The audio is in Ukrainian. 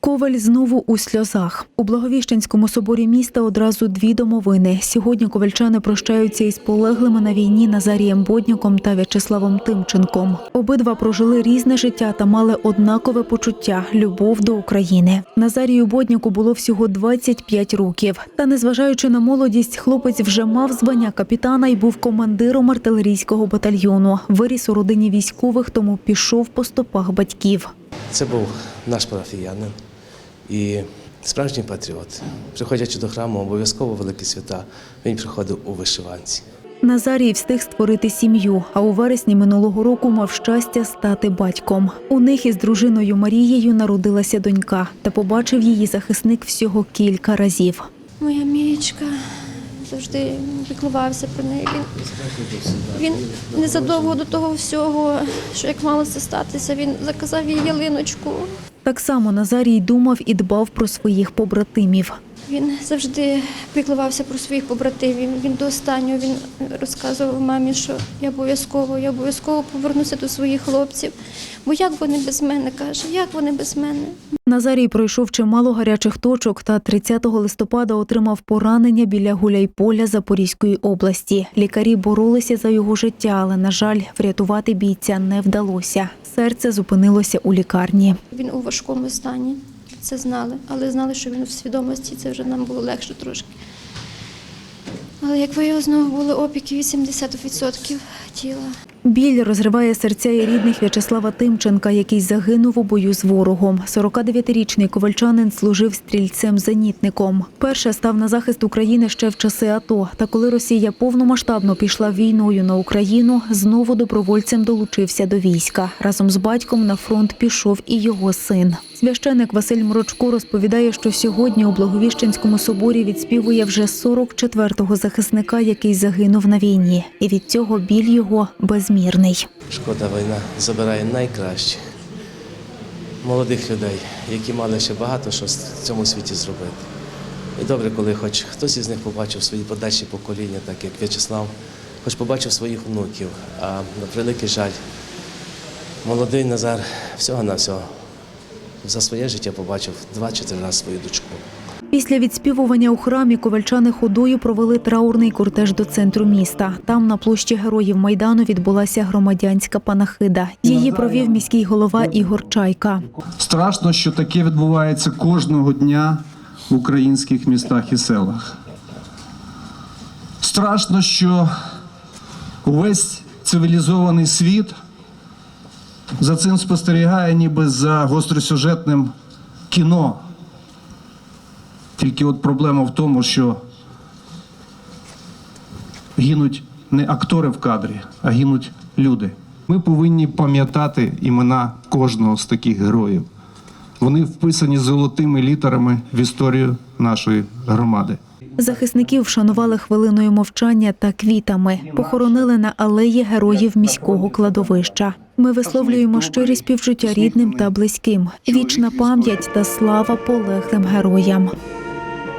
Коваль знову у сльозах. У Благовіщенському соборі міста одразу дві домовини. Сьогодні ковальчани прощаються із полеглими на війні Назарієм Бодняком та В'ячеславом Тимченком. Обидва прожили різне життя та мали однакове почуття любов до України. Назарію Бодняку було всього 25 років. Та незважаючи на молодість, хлопець вже мав звання капітана і був командиром артилерійського батальйону. Виріс у родині військових, тому пішов по стопах батьків. Це був наш парафіянин і справжній патріот. Приходячи до храму, обов'язково великі свята, він приходив у вишиванці. Назарій встиг створити сім'ю, а у вересні минулого року мав щастя стати батьком. У них із дружиною Марією народилася донька, та побачив її захисник всього кілька разів. Моя мієчка завжди піклувався про неї. Він, він незадовго до того всього, що як мало це статися, він заказав їй ялиночку. Так само Назарій думав і дбав про своїх побратимів. Він завжди піклувався про своїх побратимів. Він до останнього він розказував мамі, що я обов'язково, я обов'язково повернуся до своїх хлопців. Бо як вони без мене каже, як вони без мене? Назарій пройшов чимало гарячих точок та 30 листопада отримав поранення біля Гуляйполя Запорізької області. Лікарі боролися за його життя, але, на жаль, врятувати бійця не вдалося. Серце зупинилося у лікарні. Він у важкому стані. Це знали, але знали, що він в свідомості, це вже нам було легше трошки. Але як виявилось, знову були опіки 80% тіла. Біль розриває серця і рідних В'ячеслава Тимченка, який загинув у бою з ворогом. 49-річний ковальчанин служив стрільцем-зенітником. Перше став на захист України ще в часи АТО. Та коли Росія повномасштабно пішла війною на Україну, знову добровольцем долучився до війська. Разом з батьком на фронт пішов і його син. Священик Василь Мрочко розповідає, що сьогодні у Благовіщенському соборі відспівує вже 44-го захисника, який загинув на війні. І від цього біль його безмірний. Шкода війна забирає найкращих молодих людей, які мали ще багато що в цьому світі зробити. І добре, коли хоч хтось із них побачив свої подальші покоління, так як В'ячеслав, хоч побачив своїх внуків, а на превеликий жаль, молодий Назар всього-навсього за своє життя побачив два чи три рази свою дочку. Після відспівування у храмі ковальчани ходою провели траурний кортеж до центру міста. Там на площі героїв майдану відбулася громадянська панахида. Її провів міський голова Ігор Чайка. Страшно, що таке відбувається кожного дня в українських містах і селах. Страшно, що увесь цивілізований світ за цим спостерігає ніби за гостросюжетним кіно. Тільки от проблема в тому, що гинуть не актори в кадрі, а гинуть люди. Ми повинні пам'ятати імена кожного з таких героїв. Вони вписані золотими літерами в історію нашої громади. Захисників вшанували хвилиною мовчання та квітами. Похоронили на алеї героїв міського кладовища. Ми висловлюємо щирі співчуття рідним та близьким. Вічна пам'ять та слава полеглим героям.